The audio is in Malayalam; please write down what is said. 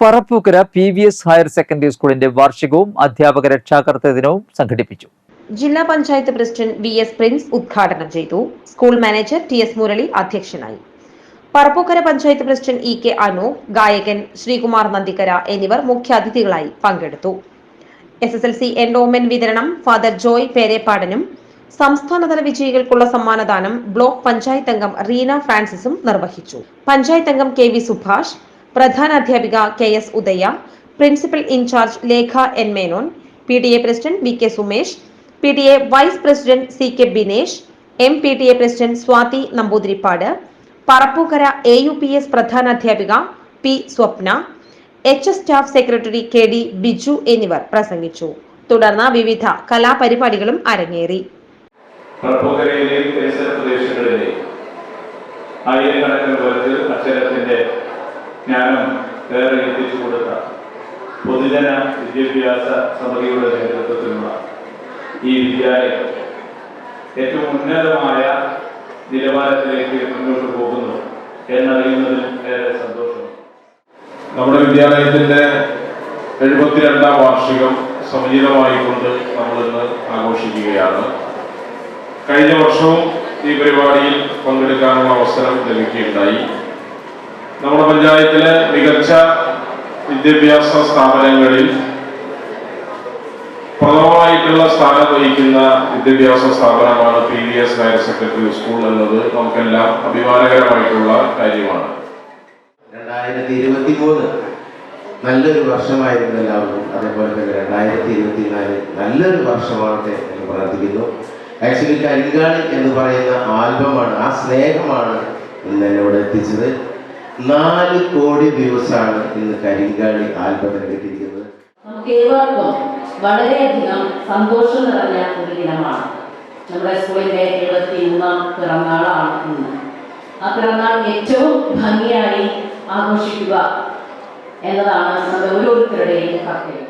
Parappukkara P V S higher secondary സ്കൂളിന്റെ വാർഷികവും അധ്യാപക രക്ഷാകർതൃ ദിനവും സംഘടിപ്പിച്ചു. ജില്ലാ panchayat president V S Prince ഉദ്ഘാടനം ചെയ്തു. School manager T S Murali അധ്യക്ഷനായി. Parappukkara panchayat president E K Anu ഗായകൻ ശ്രീകുമാർ നന്ദിക്കര എന്നിവർ മുഖ്യാതിഥികളായി പങ്കെടുത്തു. S S L C endowment വിതരണം ഫാദർ ജോയ് പേരേപ്പാടനും സംസ്ഥാനതല വിജയികൾക്കുള്ള സമ്മാനദാനം ബ്ലോക്ക് പഞ്ചായത്ത് അംഗം റീന ഫ്രാൻസിസും നിർവഹിച്ചു. പഞ്ചായത്ത് അംഗം കെ വി സുഭാഷ് പ്രധാന അധ്യാപിക K S Udaya principal in charge Lekha N Menon P D A president V K Sumesh P D A vice president C K Binesh M P T A president Swathi Namboothiripad Parappukkara A U P S പ്രധാന അധ്യാപിക P Swapna H S staff secretary K D Biju എന്നിവർ പ്രസംഗിച്ചു. തുടർന്ന് വിവിധ കലാപരിപാടികളും അരങ്ങേറി. ആയിരക്കണക്കിന് അക്ഷരത്തിന്റെ ജ്ഞാനം ഏറെ എത്തിച്ചു കൊടുത്ത പൊതുജന വിദ്യാഭ്യാസ സമിതിയുടെ നേതൃത്വത്തിലുള്ള ഈ വിദ്യാലയം ഏറ്റവും ഉന്നതമായ നിലവാരത്തിലേക്ക് മുന്നോട്ട് പോകുന്നു എന്നറിയുന്നതിൽ ഏറെ സന്തോഷം നമ്മുടെ വിദ്യാലയത്തിന്റെ എഴുപത്തിരണ്ടാം വാർഷികം സമുചിതമായിക്കൊണ്ട് നമ്മൾ ഇന്ന് ആഘോഷിക്കുകയാണ്. കഴിഞ്ഞ വർഷവും ഈ പരിപാടിയിൽ പങ്കെടുക്കാനുള്ള അവസരം ലഭിക്കുകയുണ്ടായി. നമ്മുടെ പഞ്ചായത്തിലെ മികച്ച വിദ്യാഭ്യാസ സ്ഥാപനങ്ങളിൽ പ്രഥമമായിട്ടുള്ള സ്ഥാനം വഹിക്കുന്ന വിദ്യാഭ്യാസ സ്ഥാപനമാണ് P V S higher secondary school എന്നത് നമുക്കെല്ലാം അഭിമാനകരമായിട്ടുള്ള കാര്യമാണ്. രണ്ടായിരത്തി ഇരുപത്തി മൂന്ന് നല്ലൊരു വർഷമായിരുന്നു എല്ലാവർക്കും. അതേപോലെ തന്നെ രണ്ടായിരത്തി ഇരുപത്തിനാല് നല്ലൊരു വർഷമാകട്ടെ എന്ന് പ്രാർത്ഥിക്കുന്നു. ആക്ച്വലി കരിങ്കാളി എന്ന് പറയുന്ന ആൽബമാണ് ആ സ്നേഹമാണ് ഇന്ന് എന്നോട് എത്തിച്ചത്. നാല് കോടി വ്യൂസാണ് ഇന്ന് കരിങ്കാളി ആൽബത്തിന് കിട്ടിയിരിക്കുന്നത്. വളരെയധികം സന്തോഷം നിറഞ്ഞ ഒരു ദിനമാണ്. നമ്മുടെ സ്കൂളിന്റെ എഴുപത്തി മൂന്നാം പിറന്നാളാണ് ഇന്ന്. ആ പിറന്നാൾ ഏറ്റവും ഭംഗിയായി ആഘോഷിക്കുക എന്നതാണ് നമ്മുടെ ഓരോരുത്തരുടെയും കർത്തവ്യം.